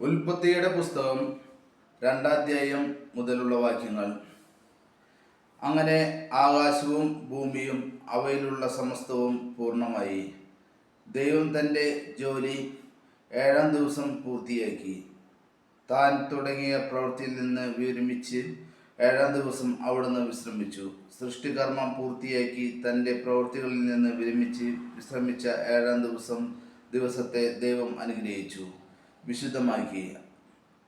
ഉൽപ്പത്തിയുടെ പുസ്തകം രണ്ടാധ്യായം മുതലുള്ള വാക്യങ്ങൾ. അങ്ങനെ ആകാശവും ഭൂമിയും അവയിലുള്ള സമസ്തവും പൂർണമായി. ദൈവം തന്റെ ജോലി ഏഴാം ദിവസം പൂർത്തിയാക്കി. താൻ തുടങ്ങിയ പ്രവൃത്തിയിൽ നിന്ന് വിരമിച്ച് ഏഴാം ദിവസം അവിടുന്ന് വിശ്രമിച്ചു. സൃഷ്ടികർമ്മം പൂർത്തിയാക്കി തന്റെ പ്രവൃത്തികളിൽ നിന്ന് വിരമിച്ച് വിശ്രമിച്ച ഏഴാം ദിവസം ദിവസത്തെ ദൈവം അനുഗ്രഹിച്ചു. വിശുദ്ധമാക്കി.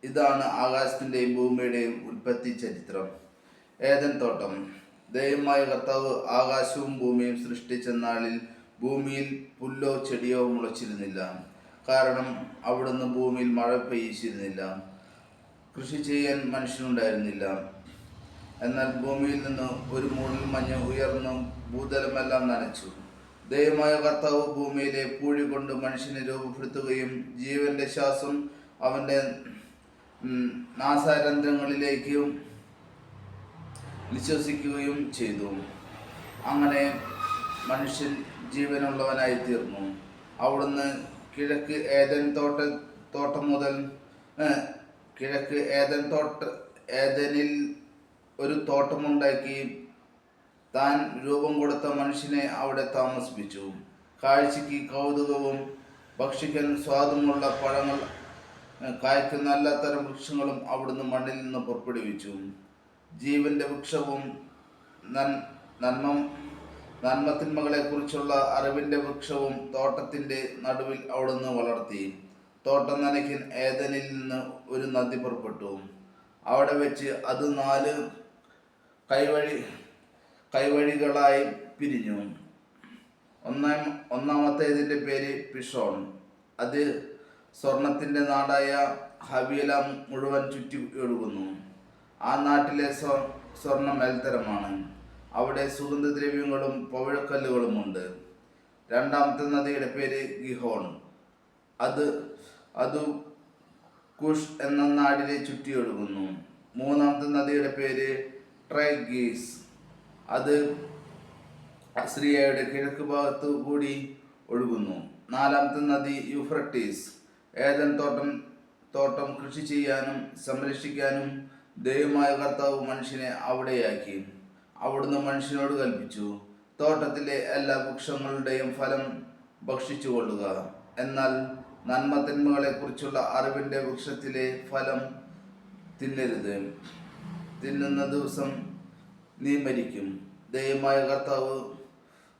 ഇതാണ് ആകാശത്തിന്റെയും ഭൂമിയുടെയും ഉൽപ്പത്തി ചരിത്രം. ഏതൻ തോട്ടം. ദൈവമായ കർത്താവ് ആകാശവും ഭൂമിയും സൃഷ്ടിച്ച നാളിൽ ഭൂമിയിൽ പുല്ലോ ചെടിയോ മുളച്ചിരുന്നില്ല. കാരണം അവിടുന്ന് ഭൂമിയിൽ മഴ പെയ്യിച്ചിരുന്നില്ല. കൃഷി ചെയ്യാൻ മനുഷ്യനുണ്ടായിരുന്നില്ല. എന്നാൽ ഭൂമിയിൽ നിന്ന് ഒരു മൂടൽ മഞ്ഞ് ഉയർന്നു ഭൂതലമെല്ലാം നനച്ചു. ദൈവമായ കർത്താവ് ഭൂമിയിലെ പൂഴി കൊണ്ട് മനുഷ്യനെ രൂപപ്പെടുത്തുകയും ജീവന്റെ ശ്വാസം അവന്റെ നാസാരന്ധ്രങ്ങളിലേക്കും വിശ്വസിക്കുകയും ചെയ്തു. അങ്ങനെ മനുഷ്യൻ ജീവനുള്ളവനായി തീർന്നു അവിടുന്ന് കിഴക്ക് ഏതൻ തോട്ട തോട്ടം മുതൽ കിഴക്ക് ഏതൻ തോട്ട ഏതനിൽ ഒരു തോട്ടമുണ്ടാക്കി താൻ രൂപം കൊടുത്ത മനുഷ്യനെ അവിടെ താമസിപ്പിച്ചു. കാഴ്ചയ്ക്ക് കൗതുകവും ഭക്ഷിക്കാൻ സ്വാദുമുള്ള പഴങ്ങൾ കായ്ക്ക് കായ്ക്കുന്ന എല്ലാത്തരം വൃക്ഷങ്ങളും അവിടുന്ന് മണ്ണിൽ നിന്ന് പുറപ്പെടുവിച്ചു. ജീവന്റെ വൃക്ഷവും നന്മ നന്മത്തിന്മകളെക്കുറിച്ചുള്ള അറിവിന്റെ വൃക്ഷവും തോട്ടത്തിന്റെ നടുവിൽ അവിടുന്ന് വളർത്തി. തോട്ടം നനയ്ക്കൻ ഏതനിൽ നിന്ന് ഒരു നദി പുറപ്പെട്ടു. അവിടെ വെച്ച് അത് നാല് കൈവഴി കൈവഴികളായി പിരിഞ്ഞു. ഒന്നാം ഒന്നാമത്തേതിന്റെ പേര് പിഷോൺ. അത് സ്വർണത്തിന്റെ നാടായ ഹവീല മുഴുവൻ ചുറ്റി ഒഴുകുന്നു. ആ നാട്ടിലെ സ്വ സ്വർണം മേൽത്തരമാണ് അവിടെ സുഗന്ധദ്രവ്യങ്ങളും പവിഴക്കല്ലുകളുമുണ്ട്. രണ്ടാമത്തെ നദിയുടെ പേര് ഗിഹോൺ. അത് അത് കുഷ് എന്ന നാടിനെ ചുറ്റിയൊഴുകുന്നു മൂന്നാമത്തെ നദിയുടെ പേര് ട്രൈഗീസ്. അത് സിറിയയുടെ കിഴക്ക് ഭാഗത്തു കൂടി ഒഴുകുന്നു. നാലാമത്തെ നദി യുഫ്രട്ടീസ്. ഏതൻ തോട്ടം തോട്ടം കൃഷി ചെയ്യാനും സംരക്ഷിക്കാനും ദൈവമായ കർത്താവ് മനുഷ്യനെ അവിടെയാക്കി. അവിടുന്ന് മനുഷ്യനോട് കൽപ്പിച്ചു തോട്ടത്തിലെ എല്ലാ വൃക്ഷങ്ങളുടെയും ഫലം ഭക്ഷിച്ചു കൊള്ളുക എന്നാൽ നന്മതിന്മകളെ കുറിച്ചുള്ള അറിവിന്റെ വൃക്ഷത്തിലെ ഫലം തിന്നരുത്. തിന്നുന്ന ദിവസം നീ മരിക്കും. ദയമായ കർത്താവ്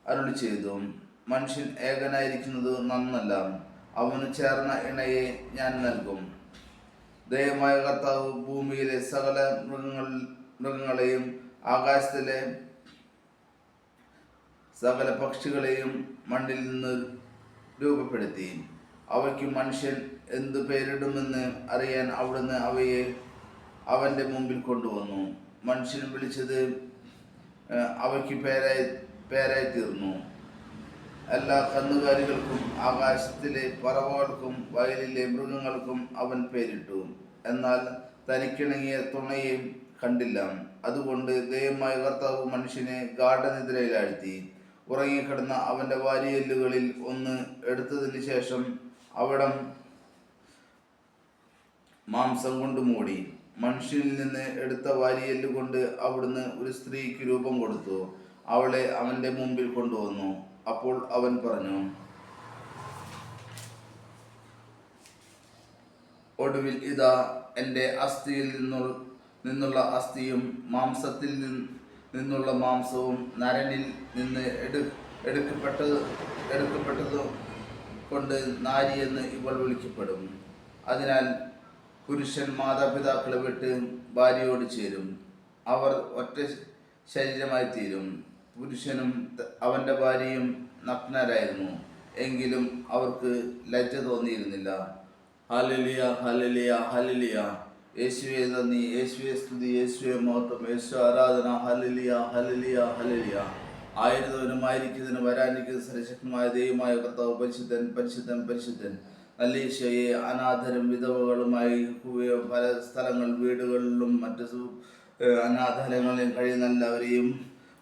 അരുളി ചെയ്തു. മനുഷ്യൻ ഏകനായിരിക്കുന്നത് നന്നല്ല. അവന് ചേർന്ന ഇണയെ ഞാൻ നൽകും. ദയമായ കർത്താവ് ഭൂമിയിലെ സകല മൃഗങ്ങൾ മൃഗങ്ങളെയും ആകാശത്തിലെ സകല പക്ഷികളെയും മണ്ണിൽ നിന്ന് രൂപപ്പെടുത്തി. അവയ്ക്ക് മനുഷ്യൻ എന്തു പേരിടുമെന്ന് അറിയാൻ അവിടുന്ന് അവയെ അവന്റെ മുമ്പിൽ കൊണ്ടുവന്നു. മനുഷ്യൻ വിളിച്ചത് അവയ്ക്ക് പേരായി പേരായി തീർന്നു. എല്ലാ കന്നുകാലികൾക്കും ആകാശത്തിലെ പറവകൾക്കും വയലിലെ മൃഗങ്ങൾക്കും അവൻ പേരിട്ടു. എന്നാൽ തനിക്കിണങ്ങിയ തുണയും കണ്ടില്ല. അതുകൊണ്ട് ദൈവമായ കർത്താവ് മനുഷ്യനെ ഗാഠനിദ്രയിലാഴ്ത്തി. ഉറങ്ങിക്കിടന്ന അവന്റെ വാരിയെല്ലുകളിൽ ഒന്ന് എടുത്തതിന് ശേഷം അവിടം മാംസം കൊണ്ട് മൂടി. മനുഷ്യനിൽ നിന്ന് എടുത്ത വാരിയെല്ല് കൊണ്ട് അവിടുന്ന് ഒരു സ്ത്രീക്ക് രൂപം കൊടുത്തു. അവളെ അവന്റെ മുമ്പിൽ കൊണ്ടുവന്നു. അപ്പോൾ അവൻ പറഞ്ഞു ഒടുവിൽ ഇതാ എന്റെ അസ്ഥിയിൽ നിന്നു നിന്നുള്ള അസ്ഥിയും മാംസത്തിൽ നിന്നുള്ള മാംസവും നരനിൽ നിന്ന് എടു എടുക്കപ്പെട്ടത് എടുക്കപ്പെട്ടതും കൊണ്ട് നാരി എന്ന് ഇവൾ വിളിക്കപ്പെടും. അതിനാൽ പുരുഷൻ മാതാപിതാക്കളെ വിട്ട് ഭാര്യയോട് ചേരും. അവർ ഒറ്റ ശരീരമായി തീരും. പുരുഷനും അവന്റെ ഭാര്യയും നഗ്നരായിരുന്നു. എങ്കിലും അവർക്ക് ലജ്ജ തോന്നിയിരുന്നില്ല. ഹലലിയ ഹലലിയ ഹലലിയ യേശുവെ നന്ദി. യേശുവെ സ്തുതി. യേശുവെ മഹത്വം. യേശു ആരാധന. ഹലലിയ ഹലലിയ ഹലലിയ ആയിരുന്നവനും ആയിരിക്കുന്നതിന് വരാനിരിക്കുന്ന സർശക്തമായ ദൈവമായ കർത്താവ് പരിശുദ്ധൻ പരിശുദ്ധൻ പരിശുദ്ധൻ. ഈശോയെ അനാഥരും വിധവകളുമായി പല സ്ഥലങ്ങൾ വീടുകളിലും മറ്റു അനാഥാലയങ്ങളിലും കഴിയുന്ന എല്ലാവരെയും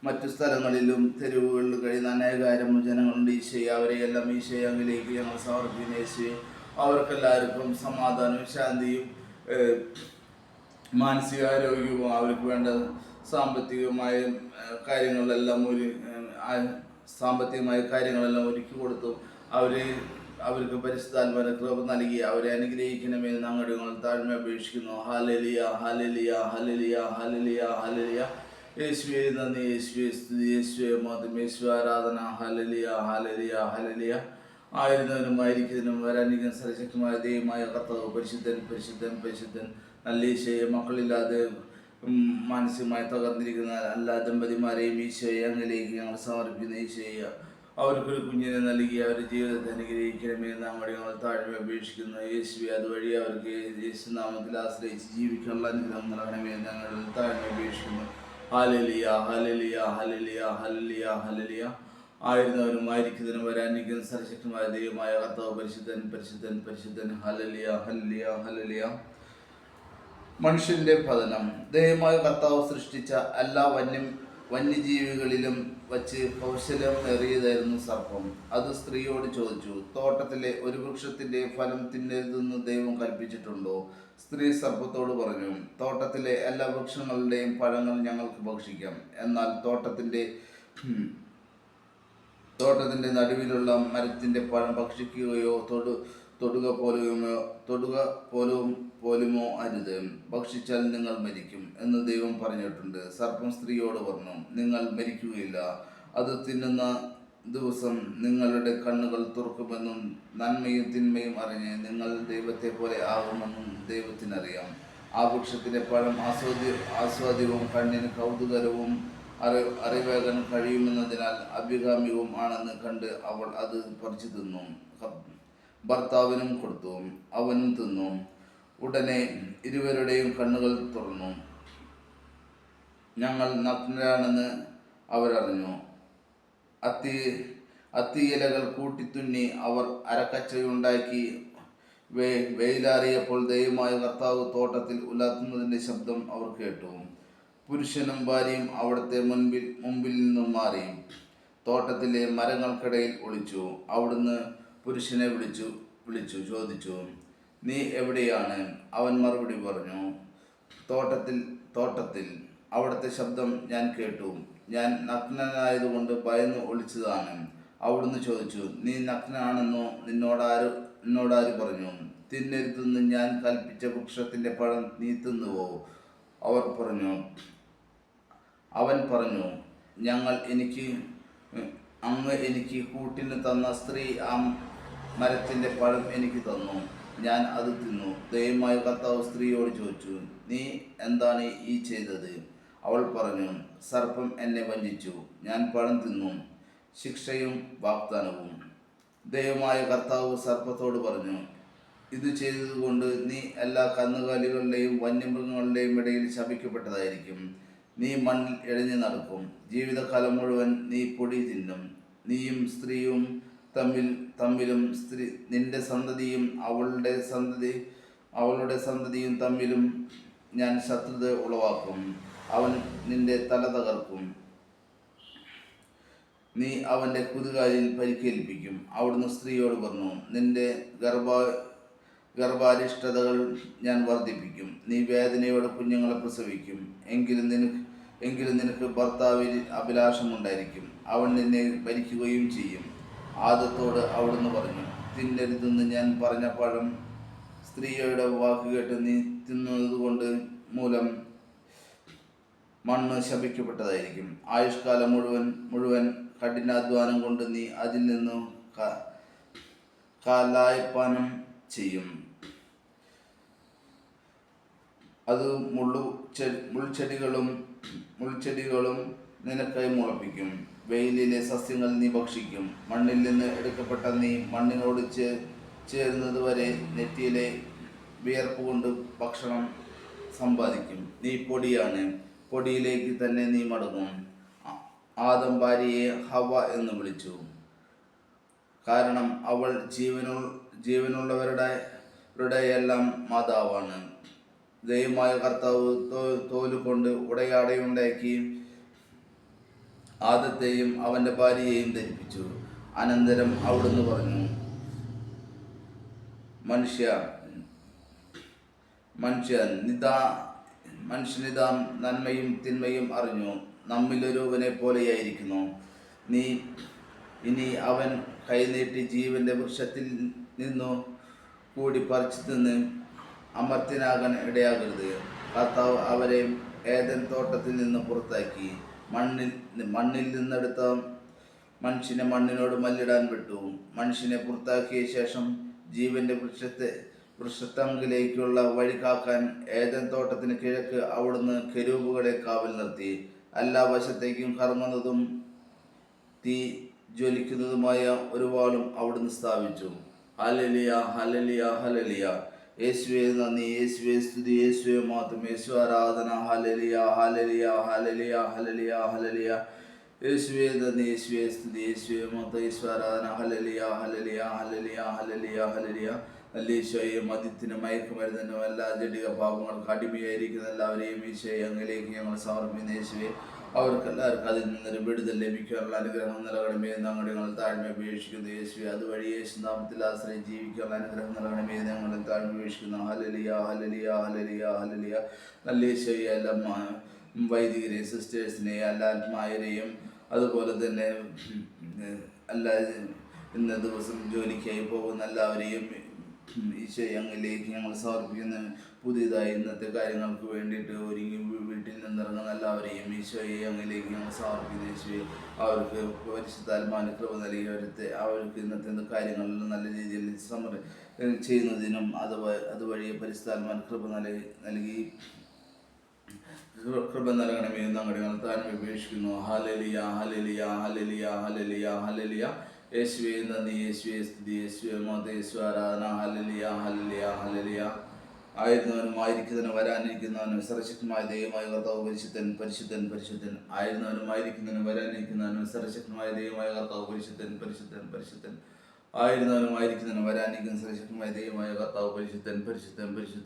മറ്റു സ്ഥലങ്ങളിലും തെരുവുകളിൽ കഴിയുന്ന അനേകായിരം ജനങ്ങളുണ്ട്. ഈശോയെ അവരെയെല്ലാം ഈശയെ അങ്ങിലേക്ക് ഞങ്ങൾ സമർപ്പിക്കുന്ന. യേശുവെ അവർക്കെല്ലാവർക്കും സമാധാനവും ശാന്തിയും മാനസികാരോഗ്യവും അവർക്ക് വേണ്ട സാമ്പത്തികമായ കാര്യങ്ങളെല്ലാം ഒരു സാമ്പത്തികമായ കാര്യങ്ങളെല്ലാം ഒരുക്കി കൊടുത്തു. അവർ അവർക്ക് പരിശുദ്ധാത്മാന കൃപ നൽകി അവരെ അനുഗ്രഹിക്കണമേ ഞങ്ങളുടെ ഞങ്ങൾ താഴ്മ അപേക്ഷിക്കുന്നു. ഹാലലിയ ഹാലലിയ ഹാലലിയ ഹാലലിയ ഹാലലിയ യേശുവേ നന്ദി. യേശുവേ സ്തുതി. യേശുവേ മതം യേശു ആരാധന. ഹാലലിയ ഹാലലിയ ഹാലലിയ ആയിരുന്നവനും ആയിരിക്കുന്നതിനും വരാനിരിക്കുന്ന സർശക്തമായ ദൈവമായ കർത്താവ് പരിശുദ്ധൻ പരിശുദ്ധൻ പരിശുദ്ധൻ. നല്ല ഈശോയെ മക്കളില്ലാതെ മാനസികമായി തകർന്നിരിക്കുന്ന എല്ലാ ദമ്പതിമാരെയും ഈശോയെ അങ്ങിലേക്ക് ഞങ്ങൾ സമർപ്പിക്കുന്ന. ഈശോയെ അവർക്കൊരു കുഞ്ഞിനെ നൽകി അവരുടെ ജീവിതത്തെ അനുഗ്രഹിക്കണമേ എന്ന് നമ്മുടെ ഞങ്ങൾ താഴ്മ അപേക്ഷിക്കുന്നു. യേശുവി അതുവഴി അവർക്ക് യേശുനാമത്തിൽ ആശ്രയിച്ച് ജീവിക്കാനുള്ള അനുഗ്രഹം നൽകണമേ എന്ന് ഞങ്ങൾ താഴ്മ അപേക്ഷിക്കുന്നു. ഹലലിയ ഹലലിയ ഹലലിയ ഹലലിയ ഹലലിയ ആയിരുന്നവരും ആയിരിക്കുന്നതിനും വരാനിരിക്കുന്ന സർശക്തമായ ദൈവമായ കർത്താവ് പരിശുദ്ധൻ പരിശുദ്ധൻ പരിശുദ്ധൻ. ഹലലിയ ഹലലിയ ഹലലിയ മനുഷ്യന്റെ പതനം. ദൈവമായ കർത്താവ് സൃഷ്ടിച്ച എല്ലാ വന്യം വന്യജീവികളിലും വച്ച് കൗശലം ഏറിയതായിരുന്നു സർപ്പം. അത് സ്ത്രീയോട് ചോദിച്ചു തോട്ടത്തിലെ ഒരു വൃക്ഷത്തിന്റെ ഫലം തിന്നരുതെന്ന് ദൈവം കൽപ്പിച്ചിട്ടുണ്ടോ? സ്ത്രീ സർപ്പത്തോട് പറഞ്ഞു തോട്ടത്തിലെ എല്ലാ വൃക്ഷങ്ങളുടെയും പഴങ്ങൾ ഞങ്ങൾക്ക് ഭക്ഷിക്കാം. എന്നാൽ തോട്ടത്തിന്റെ തോട്ടത്തിന്റെ നടുവിലുള്ള മരത്തിന്റെ പഴം ഭക്ഷിക്കുകയോ തൊടു തൊടുക പോലും തൊടുക പോലും പോലുമോ അരുത്. ഭക്ഷിച്ചാൽ നിങ്ങൾ മരിക്കും എന്ന് ദൈവം പറഞ്ഞിട്ടുണ്ട്. സർപ്പം സ്ത്രീയോട് പറഞ്ഞു നിങ്ങൾ മരിക്കുകയില്ല. അത് തിന്നുന്ന ദിവസം നിങ്ങളുടെ കണ്ണുകൾ തുറക്കുമെന്നും നന്മയും തിന്മയും അറിഞ്ഞ് നിങ്ങൾ ദൈവത്തെ പോലെ ആകുമെന്നും ദൈവത്തിനറിയാം. ആ വൃക്ഷത്തിന്റെ പഴം ആസ്വാദ്യ ആസ്വാദ്യവും കണ്ണിന് കൗതുകരവും അറി അറിവേകാൻ കഴിയുമെന്നതിനാൽ അഭികാമ്യവും ആണെന്ന് കണ്ട് അവൾ അത് പറിച്ചു തിന്നു. ഭർത്താവിനും കൊടുത്തു അവനും തിന്നു. ഉടനെ ഇരുവരുടെയും കണ്ണുകൾ തുറന്നു. ഞങ്ങൾ നഗ്നരാണെന്ന് അവരറിഞ്ഞു. അത്തി അത്തിയിലകൾ കൂട്ടിത്തുന്നി അവർ അരക്കച്ചയുണ്ടാക്കി. വേ വെയിലാറിയപ്പോൾ ദൈവമായ കർത്താവ് തോട്ടത്തിൽ ഉലാത്തുന്നതിന്റെ ശബ്ദം അവർ കേട്ടു. പുരുഷനും ഭാര്യയും അവിടുത്തെ മുൻപിൽ മുമ്പിൽ നിന്നും മാറി. തോട്ടത്തിലെ മരങ്ങൾക്കിടയിൽ ഒളിച്ചു. അവിടുന്ന് പുരുഷനെ വിളിച്ചു വിളിച്ചു ചോദിച്ചു നീ എവിടെയാണ്? അവൻ മറുപടി പറഞ്ഞു തോട്ടത്തിൽ തോട്ടത്തിൽ. അവിടുത്തെ ശബ്ദം ഞാൻ കേട്ടു ഞാൻ നഗ്നനായതുകൊണ്ട് ഭയന്ന് ഒളിച്ചതാണ്. അവിടുന്ന് ചോദിച്ചു നീ നഗ്നാണെന്നോ നിന്നോടാര് നിന്നോടാര് പറഞ്ഞു തിന്നരുതെന്ന് ഞാൻ കൽപ്പിച്ച വൃക്ഷത്തിന്റെ പഴം നീ തിന്നുവോ അവർ പറഞ്ഞു അവൻ പറഞ്ഞു ഞങ്ങൾ എനിക്ക് അങ്ങ് എനിക്ക് കൂട്ടിന് തന്ന സ്ത്രീ ആ മരത്തിന്റെ പഴം എനിക്ക് തന്നു. ഞാൻ അത് തിന്നു. ദയവുമായി കർത്താവ് സ്ത്രീയോട് ചോദിച്ചു നീ എന്താണ് ഈ ചെയ്തത്? അവൾ പറഞ്ഞു സർപ്പം എന്നെ വഞ്ചിച്ചു. ഞാൻ പഴം തിന്നു ശിക്ഷയും വാഗ്ദാനവും. ദയവുമായ കർത്താവ് സർപ്പത്തോട് പറഞ്ഞു ഇത് ചെയ്തതുകൊണ്ട് നീ എല്ലാ കന്നുകാലികളുടെയും വന്യമൃഗങ്ങളുടെയും ഇടയിൽ ശപിക്കപ്പെട്ടതായിരിക്കും. നീ മണ്ണിൽ എഴഞ്ഞു നടക്കും. ജീവിതകാലം മുഴുവൻ നീ പൊടി തിന്നും. നീയും സ്ത്രീയും തമ്മിൽ തമ്മിലും സ്ത്രീ നിന്റെ സന്തതിയും അവളുടെ സന്തതി അവളുടെ സന്തതിയും തമ്മിലും ഞാൻ ശത്രുത ഉളവാക്കും. അവൻ നിന്റെ തല തകർക്കും. നീ അവന്റെ കുതുകാലിൽ പരിക്കേൽപ്പിക്കും. അവിടുന്ന് സ്ത്രീയോട് പറഞ്ഞു നിന്റെ ഗർഭ ഗർഭാരിഷ്ടതകൾ ഞാൻ വർദ്ധിപ്പിക്കും. നീ വേദനയോടെ കുഞ്ഞുങ്ങളെ പ്രസവിക്കും. എങ്കിലും നിനക്ക് എങ്കിലും നിനക്ക് ഭർത്താവിൽ അഭിലാഷമുണ്ടായിരിക്കും. അവൻ നിന്നെ ഭരിക്കുകയും ചെയ്യും. ആദത്തോട് അവിടുന്ന് പറഞ്ഞു തിന്നരുതെന്ന് ഞാൻ പറഞ്ഞ പഴം സ്ത്രീയുടെ വാക്ക് കേട്ട് നീ തിന്നത് കൊണ്ട് മൂലം മണ്ണ് ശപിക്കപ്പെട്ടതായിരിക്കും. ആയുഷ്കാലം മുഴുവൻ മുഴുവൻ കഠിനാധ്വാനം കൊണ്ട് നീ അതിൽ നിന്നും കാലായ്പാനം ചെയ്യും. അത് മുള്ളു മുൾച്ചെടികളും മുൾച്ചെടികളും നിനക്കായി മുളപ്പിക്കും വെയിലിലെ സസ്യങ്ങൾ നീ ഭക്ഷിക്കും. മണ്ണിൽ നിന്ന് എടുക്കപ്പെട്ട നീ മണ്ണിനോട് ചേ ചേരുന്നത് വരെ നെറ്റിയിലെ വിയർപ്പ് കൊണ്ട് ഭക്ഷണം സമ്പാദിക്കും. നീ പൊടിയാണ്. പൊടിയിലേക്ക് തന്നെ നീ മടങ്ങും. ആദം ഭാര്യയെ ഹവ എന്ന് വിളിച്ചു. കാരണം അവൾ ജീവനു ജീവനുള്ളവരുടെ രുടെ എല്ലാം മാതാവാണ്. ദൈവമായ കർത്താവ് തോലുകൊണ്ട് ഉടയാടയുണ്ടാക്കി ആദത്തെയും അവന്റെ ഭാര്യയെയും ധരിപ്പിച്ചു. അനന്തരം അവിടുന്ന് പറഞ്ഞു മനുഷ്യ മനുഷ്യ നിതാ മനുഷ്യനിതാം നന്മയും തിന്മയും അറിഞ്ഞു. നമ്മിലൊരുവനെ പോലെയായിരിക്കുന്നു. നീ ഇനി അവൻ കൈനീട്ടി ജീവന്റെ വൃക്ഷത്തിൽ നിന്നു കൂടി പറിച്ചു തിന്ന് അമർത്തിനാകാൻ ഇടയാകരുത്. കർത്താവ് അവരെ ഏതൻ തോട്ടത്തിൽ നിന്ന് പുറത്താക്കി. മണ്ണിൽ മണ്ണിൽ നിന്നെടുത്ത മനുഷ്യനെ മണ്ണിനോട് മല്ലിടാൻ വിട്ടു. മനുഷ്യനെ പുറത്താക്കിയ ശേഷം ജീവന്റെ വൃക്ഷത്തെ വൃക്ഷത്തങ്കിലേക്കുള്ള വഴി കാക്കാൻ ഏതൻ തോട്ടത്തിന് കിഴക്ക് അവിടുന്ന് കെരൂപുകളെ കാവൽ നിർത്തി. എല്ലാ വശത്തേക്കും കറങ്ങുന്നതും തീ ജ്വലിക്കുന്നതുമായ ഒരു വാളും അവിടുന്ന് സ്ഥാപിച്ചു. ഹലലിയ ഹലലിയ ഹലലിയ യേശുവെ നന്ദി. യേശുവെ സ്തുതി. യേശുവെ മാത്രം യേശു ആരാധന. ഹലലിയ ഹലലിയ ഹലലിയ ഹലലിയ ഹലലിയ യേശുവെ നന്ദി. യേശുവെ സ്തുതി. യേശുവെ മാത്രം യേശു ആരാധന. ഹലലിയ ഹലലിയ ഹലലിയ ഹലലിയ ഹലലിയ നല്ല ഈശോയെ മദ്യത്തിന് മയക്കുമരുന്നിനും എല്ലാ ജടിക പാപങ്ങൾക്ക് അടിമയായിരിക്കുന്ന എല്ലാവരെയും ഈശോയെ അങ്ങിലേക്ക് ഞങ്ങൾ സമർപ്പിക്കുന്ന യേശുവെ. അവർക്ക് എല്ലാവർക്കും അതിൽ നിന്നൊരു വിടുതൽ ലഭിക്കാനുള്ള അനുഗ്രഹം നൽകണമേ. നമ്മുടെ ഞങ്ങൾ താഴ്മ ഉപേക്ഷിക്കുന്നു യേശുവെ. അതുവഴി യേശു നാമത്തിൽ ആശ്രയം ജീവിക്കാനുള്ള അനുഗ്രഹം നൽകണമേ. എന്ന് ഞങ്ങൾ താഴ്മ ഉപേക്ഷിക്കുന്നു ഹലലിയ ഹലലിയ ഹലലിയ ഹലലിയ നല്ല ഈശോയെ എല്ലാം വൈദികരെയും സിസ്റ്റേഴ്സിനെ എല്ലാ ആത്മാരെയും. അതുപോലെ തന്നെ അല്ല ഇന്ന ദിവസം ജോലിക്കായി പോകുന്ന എല്ലാവരെയും ഈശോയെ അങ്ങിലേക്ക് ഞങ്ങൾ സമർപ്പിക്കുന്ന പുതിയതായി ഇന്നത്തെ കാര്യങ്ങൾക്ക് വേണ്ടിയിട്ട് ഒരുങ്ങി വീട്ടിൽ നിന്നിറങ്ങുന്ന എല്ലാവരെയും ഈശോയെ അങ്ങിലേക്ക് ഞങ്ങൾ സമർപ്പിക്കുന്ന. ഈശോയെ അവർക്ക് പരിശുദ്ധാത്മാന കൃപ നൽകി അവരത്തെ അവർക്ക് ഇന്നത്തെ കാര്യങ്ങളിൽ നല്ല രീതിയിൽ സമർ ചെയ്യുന്നതിനും അത് അതുവഴി പരിശുദ്ധാത്മാന കൃപ നൽകി നൽകി കൃപ നൽകണമേ എന്ന് ഞങ്ങളുടെ ഞങ്ങൾ താഴ്മ ഉപേക്ഷിക്കുന്നു ഹലലിയ ഹലലിയ ഹലലിയ ഹലലിയ ഹലലിയ യേശുവേ നന്ദി. യേശുവേ സ്തുതി. യേശുവേ മാത യേശു ആരാധന. ഹലലിയ ഹലലിയ ഹലലിയ ആയിരുന്നവനും ആയിരിക്കുന്നവനും വരാനിരിക്കുന്നവനും സർവശക്തമായ ദൈവമായ കർത്താവ് പരിശുദ്ധൻ പരിശുദ്ധൻ പരിശുദ്ധൻ. ആയിരുന്നവനും ആയിരിക്കുന്നവനും വരാനിരിക്കുന്നവനും സർവശക്തമായ ദൈവമായ കർത്താവ് പരിശുദ്ധൻ പരിശുദ്ധൻ പരിശുദ്ധൻ. ആയിരുന്നവനും ആയിരിക്കുന്നവനും വരാനിരിക്കുന്ന സർവശക്തമായ ദൈവമായ കർത്താവ് പരിശുദ്ധൻ പരിശുദ്ധൻ പരിശുദ്ധൻ.